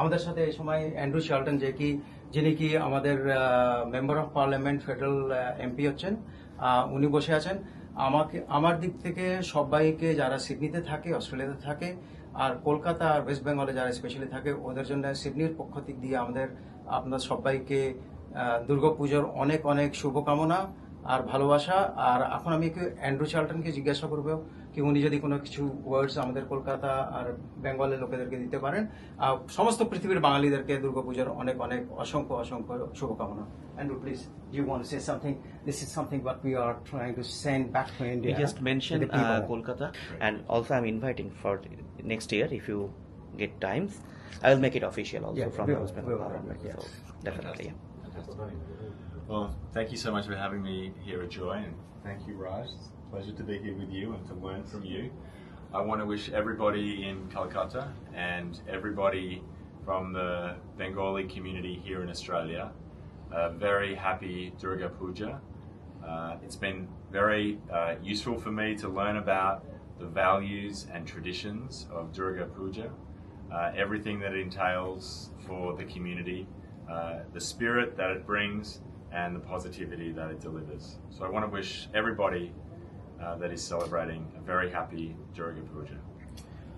আমাদের সাথে এই সময় অ্যান্ড্রু শার্লটন যে কি, যিনি কি আমাদের member of parliament federal MP হচ্ছেন উনি বসে আছেন। আমাকে, আমার দিক থেকে সবাইকে যারা সিডনিতে থাকে, অস্ট্রেলিয়াতে থাকে, আর কলকাতা আর ওয়েস্ট বেঙ্গলে যারা স্পেশালি থাকে, ওদের জন্য সিডনির পক্ষ দিক দিয়ে আমাদের আপনার সবাইকে দুর্গাপুজোর অনেক অনেক শুভকামনা। আর ভালোবাসা আর এখন আমি একটু অ্যান্ড্রু চার্লটনকে জিজ্ঞাসা করব কি উনি যদি কোনো কিছু ওয়ার্ডস আমাদের কলকাতা আর বেঙ্গলের লোকেদেরকে দিতে পারেন আর সমস্ত পৃথিবীর বাঙালিদেরকে দুর্গাপুজোর অনেক অনেক অসংখ্য অসংখ্য শুভকামনা Andrew please you want say something this is something but we are trying to send back to India just mentioned Kolkata, and also I'm inviting for the next year if you get times. I will make it official also Yeah, from we the will, West we Bengal will, Parliament. yes. So definitely, yeah. Well, thank you so much for having me here at Joy, and thank you, Raj. It's a pleasure to be here with you and to learn from you. I want to wish everybody in Calcutta and everybody from the Bengali community here in Australia a very happy Durga Puja. Uh, it's been very uh, useful for me to learn about the values and traditions of Durga Puja, uh, everything that it entails for the community, uh, the spirit that it brings, and the positivity that it delivers. So I want to wish everybody uh, that is celebrating a very happy Durga Puja.